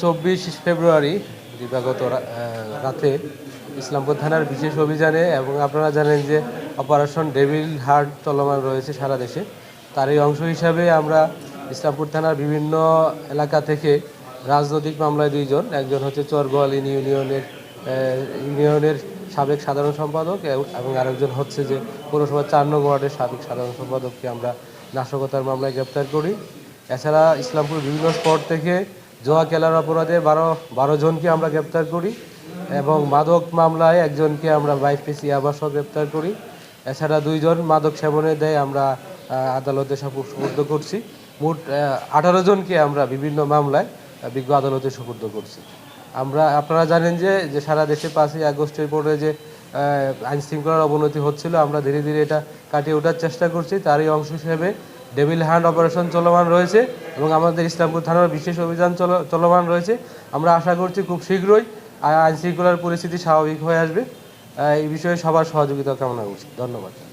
চব্বিশ ফেব্রুয়ারি, দিবাগত রাতে ইসলামপুর থানার বিশেষ অভিযানে এবং আপনারা জানেন যে অপারেশন ডেভিল হার্ট চলমান রয়েছে সারা দেশে। তারই অংশ হিসাবে আমরা ইসলামপুর থানার বিভিন্ন এলাকা থেকে রাজনৈতিক মামলায় দুইজন, একজন হচ্ছে চরগোয়ালিন ইউনিয়নের ইউনিয়নের সাবেক সাধারণ সম্পাদক এবং আরেকজন হচ্ছে যে পৌরসভার চার নং ওয়ার্ডের সাবেক সাধারণ সম্পাদককে আমরা নাশকতার মামলায় গ্রেপ্তার করি। এছাড়া ইসলামপুর বিভিন্ন স্পট থেকে জোয়া খেলার অপরাধে বারো বারো জনকে আমরা গ্রেপ্তার করি এবং মাদক মামলায় একজনকে আমরা বাইশ পিসি আবাসও গ্রেপ্তার করি। এছাড়া দুইজন মাদক সেবনের দেয় আমরা আদালতে সুপু- সুপুর্দ করছি। মোট আঠারো জনকে আমরা বিভিন্ন মামলায় বিজ্ঞ আদালতে সুপুর্দ করছি। আমরা, আপনারা জানেন যে যে সারা দেশে পাঁচই আগস্টের পরে যে আইন শৃঙ্খলার অবনতি হচ্ছিল, আমরা ধীরে ধীরে এটা কাটিয়ে ওঠার চেষ্টা করছি। তারই অংশ হিসেবে ডেভিল হ্যান্ড অপারেশন চলমান রয়েছে। এবং আমাদের ইসলামপুর থানার বিশেষ অভিযান চল- চলমান রয়েছে। আমরা আশা করছি খুব শীঘ্রই আইন শৃঙ্খলার পরিস্থিতি স্বাভাবিক হয়ে আসবে। এই বিষয়ে সবার সহযোগিতা কামনা করছি। ধন্যবাদ।